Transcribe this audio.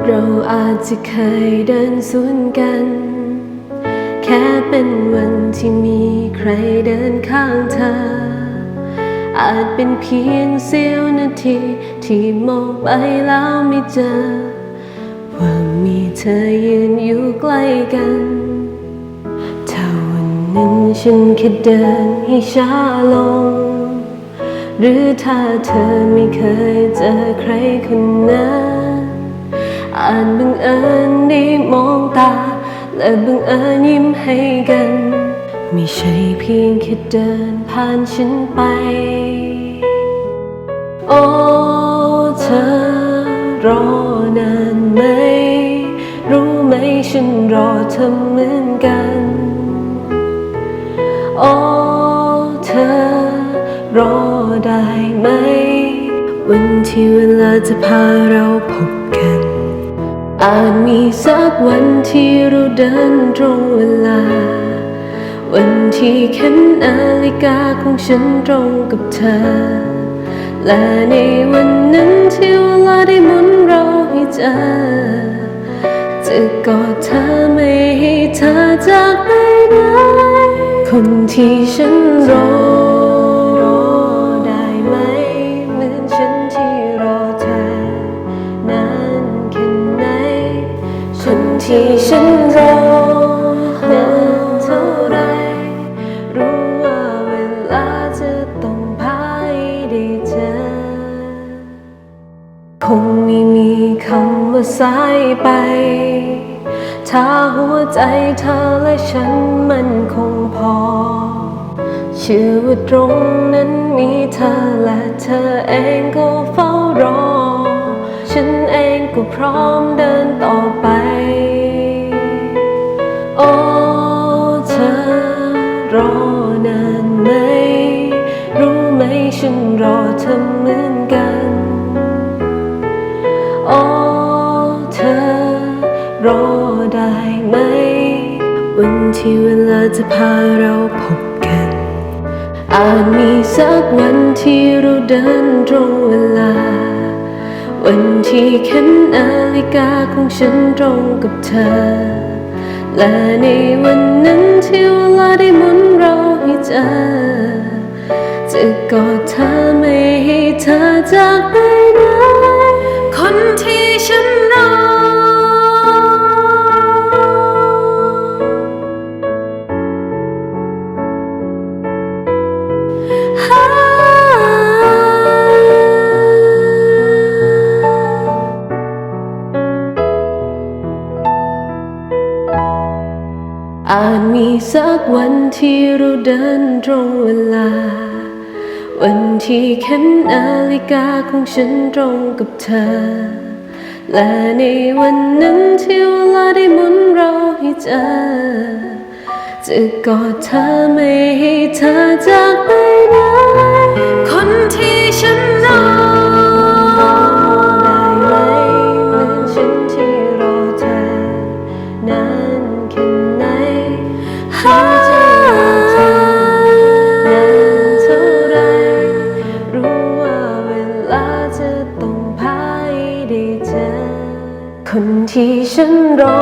เราอาจจะเคยเดินสวนกัน แค่เป็นวันที่มีใครเดินข้างเธอ อาจเป็นเพียงเสี้ยวนาที ที่มองไปแล้วไม่เจอ ว่ามีเธอยืนอยู่ใกล้กันถ้าวันนึ่งฉันแค่เดินให้ช้าลง หรือถ้าเธอไม่เคยเจอใครคนนั้น อาจบังเอิญได้มองตา และบังเอิญยิ้มให้กัน ไม่ใช่เพียงแค่เดินผ่านฉันไป โอ้เธอรอนานไหม รู้ไหมฉันรอเธอเหมือนกัน โอ้เธอรอได้ไหม วันที่เวลาจะพาเราพบกัน อาจมีสักวันที่เราเดินตรงเวลา วันที่เข็มนาฬิกาของฉันตรงกับเธอ และในวันนั้นที่เวลาได้หมุนเราให้เจอจะกอดเธอไม่ให้เธอจากไปไหนคนที่ฉันรอ ที่ฉันรอนานเท่าไร รู้ว่าเวลาจะต้องพายได้เจอ คงไม่มีคำว่าสายไป ถ้าหัวใจเธอและฉันมันคงพอ เชื่อว่าตรงนั้นมีเธอและเธอเองก็เฝ้ารอ ฉันเองก็พร้อมเดิน เธอเหมือนกัน โอ้เธอรอได้ไหม วันที่เวลาจะพาเราพบกัน อาจมีสักวันที่เราเดินตรงเวลา วันที่เข็มนาฬิกาของฉันตรงกับเธอ และในวันนั้นที่เวลาได้หมุนเราให้เจอ กอดเธอไม่ให้เธอจากไปไหนคนที่ฉันรออาจมีสักวันที่เราเดินตรงเวลา วันที่เข็มนาฬิกาของฉันตรงกับเธอ และในวันนั้นที่เวลาได้หมุนเราให้เจอจะกอดเธอไม่ให้เธอจากไป ที่ฉันรอ